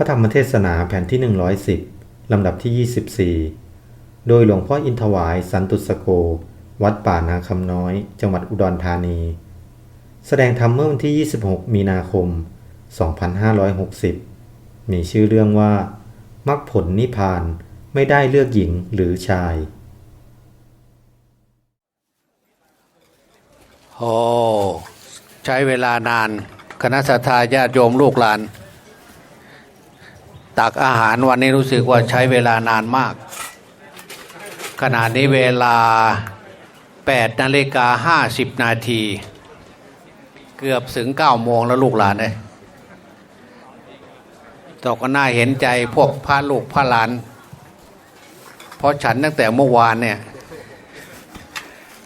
ระธรรมเทศนาแผ่นที่ 110 ลำดับที่ 24 โดยหลวงพ่ออินทวายสันตุสโก วัดป่านาคำน้อย จังหวัดอุดรธานี แสดงธรรมเมื่อวันที่ 26 มีนาคม 2560 มีชื่อเรื่องว่ามรรคผลนิพพานไม่ได้เลือกหญิงหรือชาย โอ้ ใช้เวลานาน คณะสัตยาญาติโยมลูกหลาน ตักอาหารวันนี้รู้สึกว่าใช้เวลานานมาก ขณะนี้เวลา8นาฬิกา50 นาที เกือบถึง9โมงแล้วลูกหลานเลยตกก็น่าเห็นใจพวกพระลูกพระหลาน เพราะฉันตั้งแต่เมื่อวานเนี่ย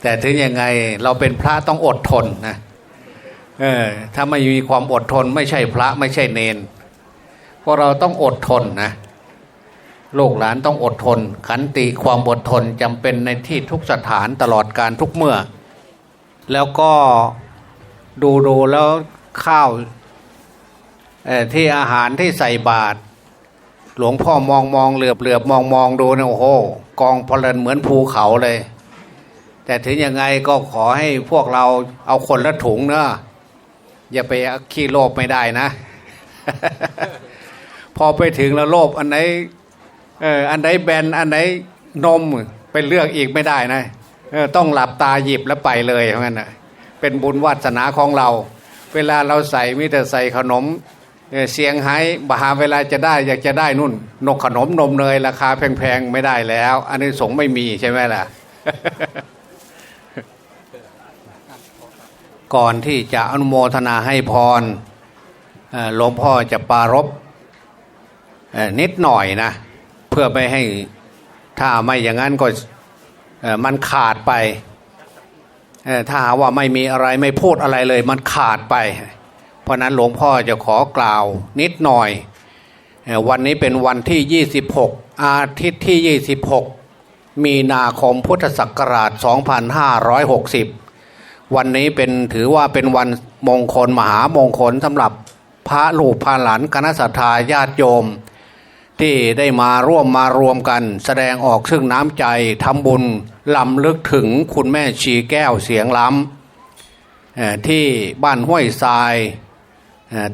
แต่ถึงยังไงเราเป็นพระต้องอดทนนะเออถ้าไม่มีความอดทนไม่ใช่พระไม่ใช่เนน เพราะเราต้องอดทนนะลูกหลานต้องอดทน ขันติความอดทนจำเป็นในที่ทุกสถานตลอดการทุกเมื่อ แล้วก็ดูดูแล้วข้าวที่อาหารที่ใส่บาตรหลวงพ่อมองมองเหลือบเหลือบมองมองดูเนี่ยโอ้โหกองพลันเหมือนภูเขาเลย แต่ถึงยังไงก็ขอให้พวกเราเอาคนละถุงเนอะอย่าไปขี้โลภไม่ได้นะ พอไปถึงแล้วโลภอันไหนเอออันไหนแบนอันไหนนมไปเลือกอีกไม่ได้นะเออต้องหลับตาหยิบแล้วไปเลยเพราะงั้นนะเป็นบุญวาสนาของเรา เวลาเราใส่มิแต่ใส่ขนมเเสียงไฮ้บาหาเวลาจะได้อยากจะได้นุ่น นกขนมนมเนยราคาแพงๆไม่ได้แล้ว อันนี้สงไม่มีใช่ไหมล่ะ ก่อนที่จะอนุโมทนาให้พรหลวงพ่อจะปรารบ นิดหน่อยนะ เพื่อไม่ให้ถ้าไม่อย่างนั้นก็มันขาดไปถ้าว่าไม่มีอะไรไม่พูดอะไรเลย มันขาดไป เพราะนั้นหลวงพ่อจะขอกล่าวนิดหน่อย วันนี้เป็นวันที่ 26 อาทิตย์ที่ 26 มีนาคมพุทธศักราช 2560 วันนี้เป็นถือว่าเป็นวันมงคลมหามงคลสำหรับพระลูกพระหลานคณะสัตยาญาติโยม ที่ได้มาร่วมมารวมกัน แสดงออกซึ่งน้ำใจทำบุญลำลึกถึงคุณแม่ชีแก้วเสียงล้ำที่บ้านห้วยทราย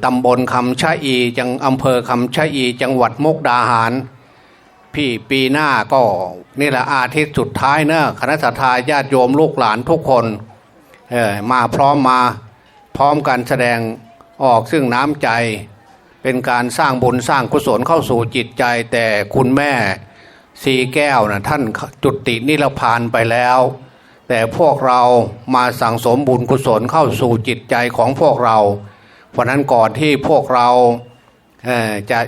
ตำบลคำชะอีจังอำเภอคำชะอีจังหวัดมุกดาหาร พี่ปีหน้าก็นี่แหละอาทิตย์สุดท้ายเนอะคณะสัตยาญาติโยมลูกหลานทุกคนมาพร้อมมาพร้อมกันแสดงออกซึ่งน้ำใจ เป็นการสร้างบุญสร้างกุศลเข้าสู่จิตใจ แต่คุณแม่สีแก้วนะท่านจุตินิรพานไปแล้ว แต่พวกเรามาสั่งสมบุญกุศลเข้าสู่จิตใจของพวกเรา เพราะนั้นก่อนที่พวกเราเจะ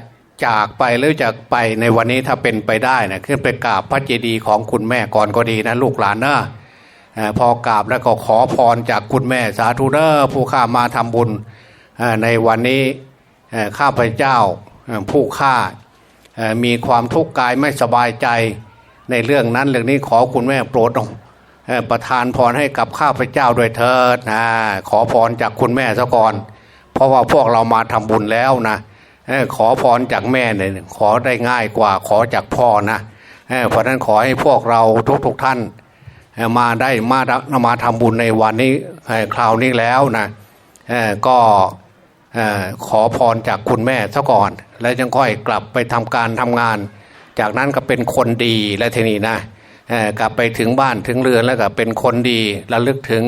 จากไปหรือจะไปในวันนี้ถ้าเป็นไปได้นะขึ้นไปกราบพระเจดีย์ของคุณแม่ก่อนก็ดีนะลูกหลานนะเอ่อพอกราบแล้วก็ขอพรจากคุณแม่สาธุเนอร์ผู้ข้ามาทำบุญในวันนี้ ข้าพเจ้าผู้ข้ามีความทุกข์กายไม่สบายใจในเรื่องนั้นเรื่องนี้ขอคุณแม่โปรดอ่อประทานพรให้กับข้าพเจ้าด้วยเถิดนะขอพรจากคุณแม่ซะก่อน เพราะว่าพวกเรามาทำบุญแล้วนะขอพรจากแม่เนี่ยขอได้ง่ายกว่าขอจากพ่อนะเพราะฉะนั้นขอให้พวกเราทุกๆทท่าน มาได้มามาทำบุญในวันนี้คราวนี้แล้วนะก็ ขอพรจากคุณแม่ซะก่อน แล้วจึงค่อยกลับไปทำการทำงาน จากนั้นก็เป็นคนดีและทีนี้นะเอ่อกลับไปถึงบ้านถึงเรือนแล้วก็เป็นคนดีระลึกถึง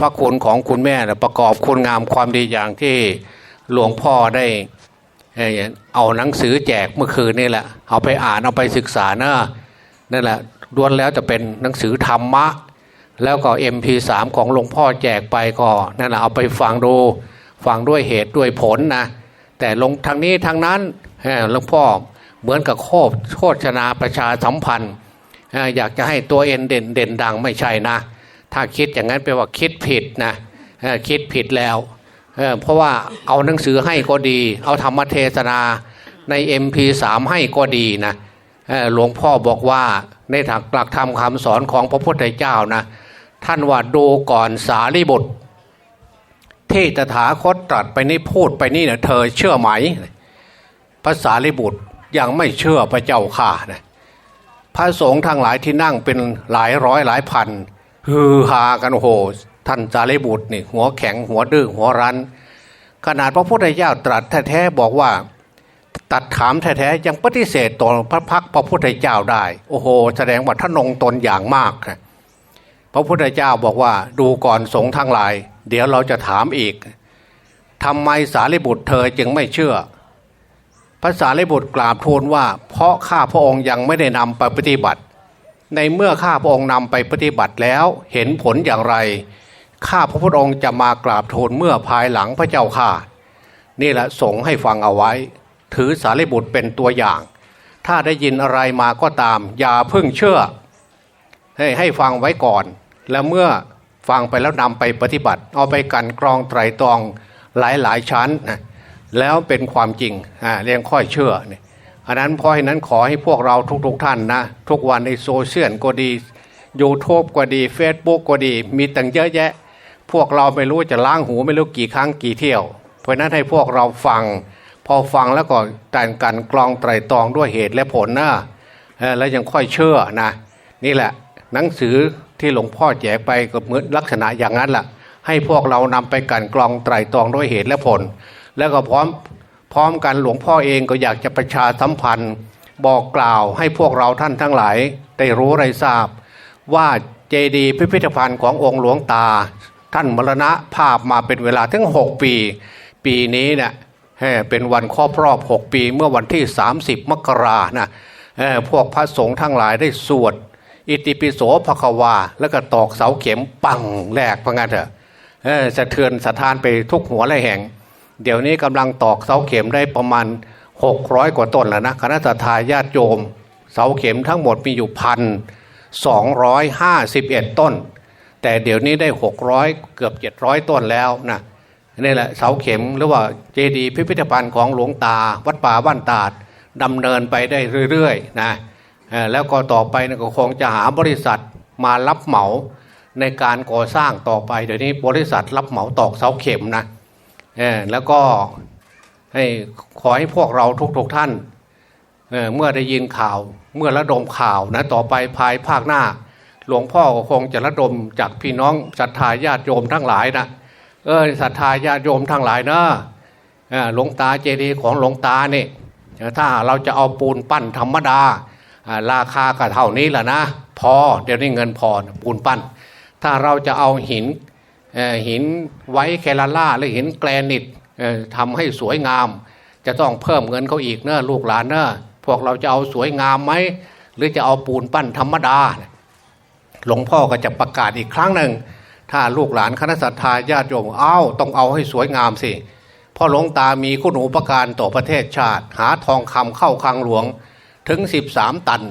พระคุณของคุณแม่ประกอบคุณงามความดีอย่างที่หลวงพ่อได้เอ่อเอาหนังสือแจกเมื่อคืนนี่แหละ เอาไปอ่านเอาไปศึกษานะนั่นแหละล้วนแล้วจะเป็นหนังสือธรรมะ แล้วก็ MP3 ของหลวงพ่อแจกไปก็นั่นแหละเอาไปฟังดู ฟังด้วยเหตุด้วยผลนะแต่ลงทางนี้ทางนั้นหลวงพ่อเหมือนกับโคบโฆษณาประชาสัมพันธ์ อยากจะให้ตัวเองเด่นเด่นดังไม่ใช่นะ ถ้าคิดอย่างนั้นแปลว่าคิดผิดนะคิดผิดแล้วเเพราะว่าเอาหนังสือให้ก็ดี เอาธรรมเทศนาใน MP3 ให้ก็ดีนะหลวงพ่อบอกว่าในถักหลักธรรมคำสอนของพระพุทธเจ้านะ ท่านว่าดูก่อนสารีบุตร ที่ตถาคตตรัสไปนี่พูดไปนี่เนี่ยเธอเชื่อไหมภาษาลิบุตรยังไม่เชื่อพระเจ้าข่านะพระสงฆ์ทั้งหลายที่นั่งเป็นหลายร้อยหลายพันฮือฮากันโอ้โหท่านสารีบุตรนี่หัวแข็งหัวดื้อหัวรั้น ขนาดพระพุทธเจ้าตรัสแท้ๆบอกว่า ตัดขามแท้ๆยังปฏิเสธต่อพระพักพระพุทธเจ้าได้ โอ้โห แสดงว่าท่านงตนอย่างมาก พระพุทธเจ้าบอกว่าดูก่อนสงฆ์ทั้งหลาย เดี๋ยวเราจะถามอีกทำไมสารีบุตรเธอจึงไม่เชื่อพระสารีบุตรกราบทูลว่า เพราะข้าพระองค์ยังไม่ได้นำไปปฏิบัติ ในเมื่อข้าพระองค์นำไปปฏิบัติแล้วเห็นผลอย่างไร ข้าพระพุทธองค์จะมากราบทูลเมื่อภายหลังพระเจ้าข่านี่แหละสงให้ฟังเอาไว้ ถือสารีบุตรเป็นตัวอย่าง ถ้าได้ยินอะไรมาก็ตาม อย่าเพิ่งเชื่อ ให้ให้ฟังไว้ก่อน แล้วเมื่อ ฟังไปแล้วนำไปปฏิบัติ เอาไปกันกรองไตรตรองหลายหลายชั้นนะแล้วเป็นความจริงอ่าเรียงค่อยเชื่อเนี่ยอันนั้นเพราะฉะนั้นขอให้พวกเราทุกๆทท่านนะทุกวันในโซเชียลก็ดี YouTube ก็ดี Facebook ก็ดี มีตั้งเยอะแยะ พวกเราไม่รู้จะล้างหูไม่รู้กี่ครั้งกี่เที่ยว เพราะนั้นให้พวกเราฟัง พอฟังแล้วก็แต่งกันกรองไตรตรองด้วยเหตุและผลนะแล้วยังค่อยเชื่อนะนี่แหละหนังสือ ที่หลวงพ่อแจกไปก็เหมือนลักษณะอย่างนั้นแหละให้พวกเรานำไปกันกรองไตรตรองด้วยเหตุและผล แล้วก็พร้อมพร้อมกันหลวงพ่อเองก็อยากจะประชาสัมพันธ์ บอกกล่าวให้พวกเราท่านทั้งหลายได้รู้ได้ทราบ ว่าเจดีย์พิพิธภัณฑ์ขององค์หลวงตา ท่านมรณะภาพมาเป็นเวลาถึง 6 ปี ปีนี้เนี่ยเป็นวันครอบรอบ 6 ปีเมื่อวันที่ 30 มกรานะพวกพระสงฆ์ทั้งหลายได้สวด อิติปิโสภควา แล้วก็ตอกเสาเข็มปังแรกพะงั้นเถอะสะเทือนสะท้านไปทุกหัวและแห่ง เดี๋ยวนี้กำลังตอกเสาเข็มได้ประมาณ 600 กว่าต้นแล้วนะคณะสัตยาญาติโยม เสาเข็มทั้งหมดมีอยู่พัน251ต้น แต่เดี๋ยวนี้ได้ 600 เกือบ 700 ต้นแล้วนะนี่แหละเสาเข็มหรือว่าเจดีย์พิพิธภัณฑ์ของหลวงตา วัดป่าบ้านตาดดำเนินไปได้เรื่อยๆนะเอ่อ แล้วก็ต่อไปก็คงจะหาบริษัทมารับเหมาในการก่อสร้างต่อไปเดี๋ยวนี้บริษัทรับเหมาตอกเสาเข็มนะแล้วก็ให้ขอให้พวกเราทุกๆท่านเเมื่อได้ยินข่าวเมื่อระดมข่าวนะต่อไปภายภาคหน้า หลวงพ่อก็คงจะระดมจากพี่น้องศรัทธาญาติโยมทั้งหลายนะเออศรัทธาญาติโยมทั้งหลายนะเออหลวงตาเจดีย์ของหลวงตาเนี่ยถ้าเราจะเอาปูนปั้นธรรมดา ราคาก็เท่านี้แหละนะ พอเดี๋ยวนี้เงินพอปูนปั้น ถ้าเราจะเอาหินหินไว้แคลาล่าหรือหินแกรนิตเอ่อทำให้สวยงาม จะต้องเพิ่มเงินเขาอีกเนอะลูกหลานเนอะพวกเราจะเอาสวยงามไหมหรือจะเอาปูนปั้นธรรมดา หลวงพ่อก็จะประกาศอีกครั้งหนึ่งถ้าลูกหลานคณะสัตยาญาติโยมเอ้าต้องเอาให้สวยงามสิพราะหลวงตามีคุณูปการต่อประเทศชาติ หาทองคำเข้าคลังหลวง ถึง 13 ตัน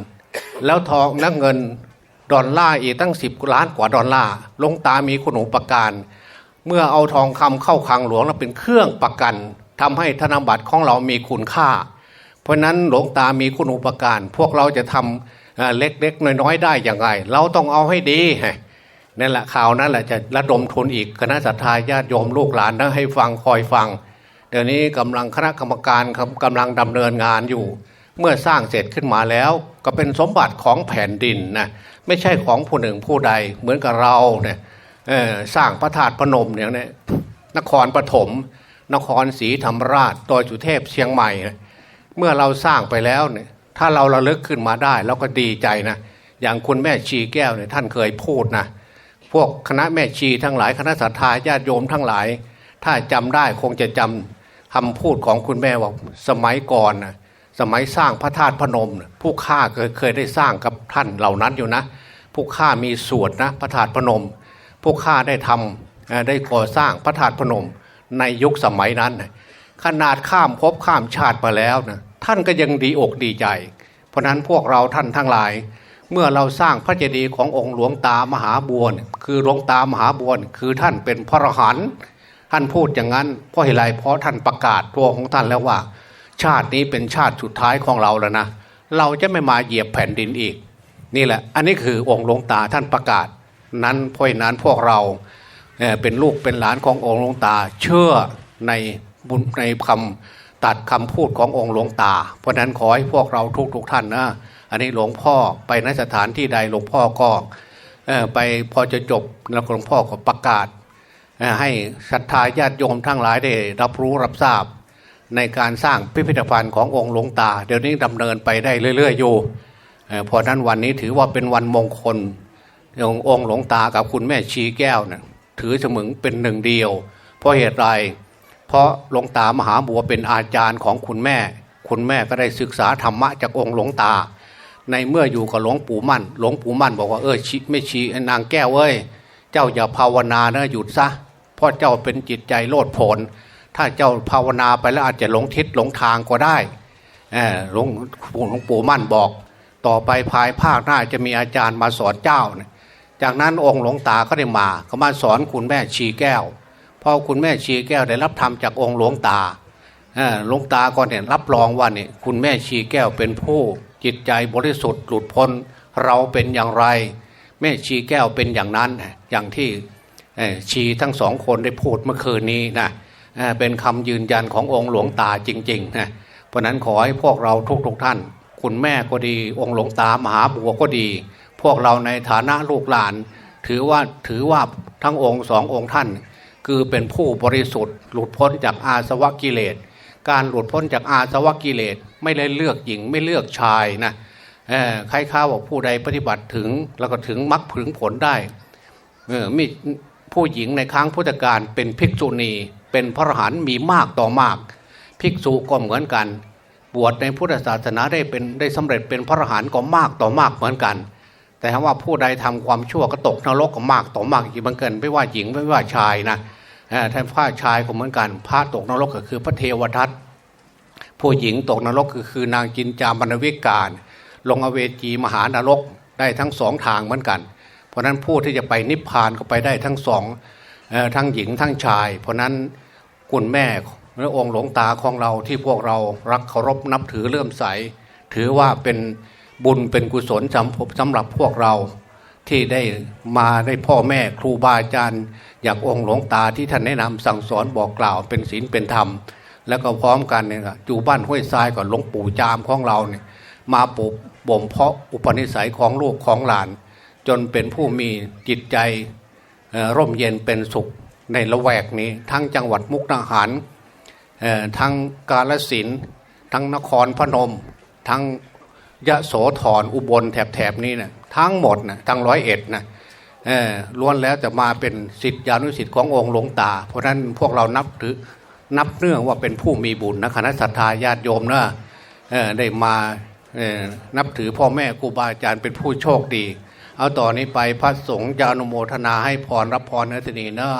แล้วทองนักเงินดอลลาร์อีกตั้ง 10 ล้านกว่าดอลลาร์ลงตามีคุณูปการ เมื่อเอาทองคำเข้าคลังหลวงแล้วเป็นเครื่องประกันทำให้ธนบัตรของเรามีคุณค่า เพราะฉะนั้นหลวงตามีคุณอุปการ พวกเราจะทำเอ่อเล็กๆน้อยๆได้อย่างไร เราต้องเอาให้ดีนั่นแหละข่าวนั้นแหละจะระดมทุนอีกคณะสัตยาญาติโยมลูกหลานนะให้ฟังคอยฟัง เดี๋ยวนี้กำลังคณะกรรมการครับกำลังดำเนินงานอยู่ เมื่อสร้างเสร็จขึ้นมาแล้วก็เป็นสมบัติของแผ่นดินนะไม่ใช่ของผู้หนึ่งผู้ใดเหมือนกับเราเนี่ยสร้างพระธาตุพนมเนี่ยนะนครปฐมนครศรีธรรมราชตัวจุเทพเชียงใหม่นะเมื่อเราสร้างไปแล้วเนี่ยถ้าเราระลึกขึ้นมาได้เราก็ดีใจนะอย่างคุณแม่ชีแก้วเนี่ยท่านเคยพูดนะพวกคณะแม่ชีทั้งหลายคณะสัตยาญาติโยมทั้งหลาย ถ้าจำได้คงจะจำคำพูดของคุณแม่ว่าสมัยก่อนนะ สมัยสร้างพระธาตุพนมน่ะผู้ข้าเคยเคยได้สร้างกับท่านเหล่านั้นอยู่นะ ผู้ข้ามีสวดนะพระธาตุพนม ผู้ข้าได้ทำเอ่อได้ก่อสร้างพระธาตุพนม ในยุคสมัยนั้นขนาดข้ามภพข้ามชาติมาแล้วนะท่านก็ยังดีอกดีใจ เพราะนั้นพวกเราท่านทั้งหลาย เมื่อเราสร้างพระเจดีย์ขององค์หลวงตามหาบัวนคือหลวงตามหาบัวนคือท่านเป็นพระอรหันต์ท่านพูดอย่างนั้นเพราะเหตุไรเพราะท่านประกาศตัวของท่านแล้วว่า ชาตินี้เป็นชาติสุดท้ายของเราแล้วนะเราจะไม่มาเหยียบแผ่นดินอีก นี่แหละ อันนี้คือองค์หลวงตาท่านประกาศ นั้นเพราะนั้นพวกเราเเป็นลูกเป็นหลานขององค์หลวงตา เชื่อในบุญในคำตัดคำพูดขององค์หลวงตา เพราะฉะนั้นขอให้พวกเราทุกๆทท่านนะอันนี้หลวงพ่อไปนสถานที่ใดหลวงพ่อก็ไปพอจะจบแล้วหลวงพ่อก็ประกาศให้ศรัทธาญาติโยมทั้งหลายได้รับรู้รับทราบ ในการสร้างพิพิธภัณฑ์ขององค์หลวงตา เดี๋ยวนี้ดำเนินไปได้เรื่อย ๆ อยู่เอ่อเพราะนั้นวันนี้ถือว่าเป็นวันมงคลองค์องค์หลวงตากับคุณแม่ชีแก้วนะถือเสมึงเป็นหนึ่งเดียว เพราะเหตุไร เพราะหลวงตามหาบัวเป็นอาจารย์ของคุณแม่ คุณแม่ก็ได้ศึกษาธรรมะจากองค์หลวงตา ในเมื่ออยู่กับหลวงปู่มั่น หลวงปู่มั่นบอกว่าเออชิไม่ชีนางแก้วเอ้ย เจ้าอย่าภาวนานะหยุดซะ เพราะเจ้าเป็นจิตใจโลดโผน ถ้าเจ้าภาวนาไปแล้วอาจจะหลงทิศหลงทางก็ได้เออหลวงหลวงปู่มั่นบอก ต่อไปภายภาคหน้าจะมีอาจารย์มาสอนเจ้าจากนั้นองค์หลวงตาก็ได้มาก็มาสอนคุณแม่ชีแก้วพอคุณแม่ชีแก้วได้รับธรรมจากองค์หลวงตาหลวงตาก็เนี่ยรับรองว่าเนี่ยคุณแม่ชีแก้วเป็นผู้จิตใจบริสุทธิ์หลุดพ้นเราเป็นอย่างไร แม่ชีแก้วเป็นอย่างนั้นอย่างที่ชีทั้งสองคนได้พูดเมื่อคืนนี้นะ เป็นคำยืนยันขององค์หลวงตาจริงๆนะเพราะนั้นขอให้พวกเราทุกๆท่าน คุณแม่ก็ดีองค์หลวงตามหาบัวก็ดี พวกเราในฐานะลูกหลาน ถือว่าถือว่าทั้งองค์สององค์ท่าน คือเป็นผู้บริสุทธิ์ หลุดพ้นจากอาสวะกิเลส การหลุดพ้นจากอาสวะกิเลส ไม่ได้เลือกหญิงไม่เลือกชายนะใครข้าวบอกผู้ใดปฏิบัติถึงแล้วก็ถึงมรรคผึงผลได้เออมีผู้หญิงในครั้งพุทธกาลเป็นภิกษุณี เป็นพระอรหันต์มีมากต่อมาก ภิกษุก็เหมือนกัน บวชในพุทธศาสนาได้เป็นได้สำเร็จเป็นพระอรหันต์ก็มากต่อมากเหมือนกัน แต่ถ้าว่าผู้ใดทำความชั่วก็ตกนรกก็มากต่อมากอีกเหมือนกันไม่ว่าหญิงไม่ว่าชายนะเอ่อถ้าพระชายก็เหมือนกันพระตกนรกก็คือพระเทวทัตผู้หญิงตกนรกก็คือนางจินจามรรวิการ ลงอเวจีมหานรกได้ทั้งสองทางเหมือนกัน เพราะฉะนั้นผู้ที่จะไปนิพพานก็ไปได้ทั้งสอง ทั้งหญิงทั้งชาย เพราะนั้นคุณแม่และองค์หลวงตาของเราที่พวกเรารักเคารพนับถือเลื่อมใส ถือว่าเป็นบุญเป็นกุศลสำสำหรับพวกเราที่ได้มาได้พ่อแม่ครูบาอาจารย์อย่างองค์หลวงตาที่ท่านแนะนำสั่งสอนบอกกล่าวเป็นศีลเป็นธรรม แล้วก็พร้อมกันเนี่ยก็อยู่บ้านห้วยทรายกับหลวงปู่จามของเราเนี่ยมาปลูกบ่มเพาะอุปนิสัยของลูกของหลาน จนเป็นผู้มีจิตใจ ร่มเย็นเป็นสุขในละแวกนี้ ทั้งจังหวัดมุกดาหารทั้งกาลสินทั้งนครพนม ทั้งยะโสธรอุบลแถบๆนี้นะทั้งหมดนะทั้งร้อยเอ็ดนะล้วนแล้วจะมาเป็นสิทธิานุสิทธิ์ขององค์หลวงตา เพราะนั้นพวกเรานับถือนับเนื่องว่าเป็นผู้มีบุญนะคณะศรัทธาญาติโยมนะเอ่อได้มานับถือพ่อแม่ครูบาอาจารย์เป็นผู้โชคดี เอาต่อนนี้ไปพระสงฆ์จะอนุโมทนาให้พรรับพรเนะทีนี้นะ